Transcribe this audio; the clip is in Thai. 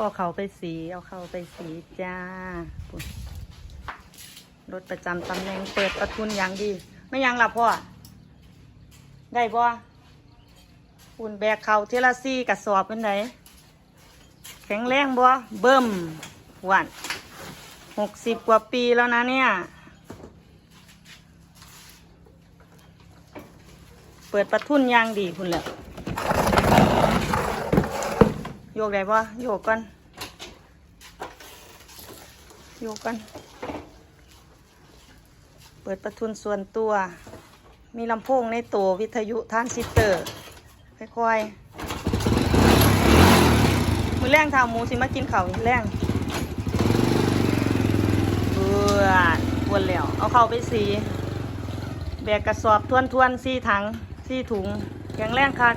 เอาเขาไปสี เอาเขาไปสีจ้ารถประจำตำแหน่งเปิดประทุนอย่างดี ไม่ยังหลับพ่อ ได้บ่ปุ่นแบกเขาเทละซี่กระสอบเป็นไดแข็งแรงบ่เบิ่มหวานหกสิบกว่าปีแล้วนะเนี่ย เปิดประทุนยางดีคุณแหละ โยกได้ปะโยกก่อน โยกก่อน เปิดประทุนส่วนตัว มีลำโพงในตัววิทยุทรานซิสเตอร์ ค่อยๆ มือแรงเท้าหมูสิมากินเข้ามือแรงเบื่อปวนแล้ว เอาเข้าไปสีแบกกระสอบทวนทวนๆสี่ถังสี่ถุงแข็งแรงคัก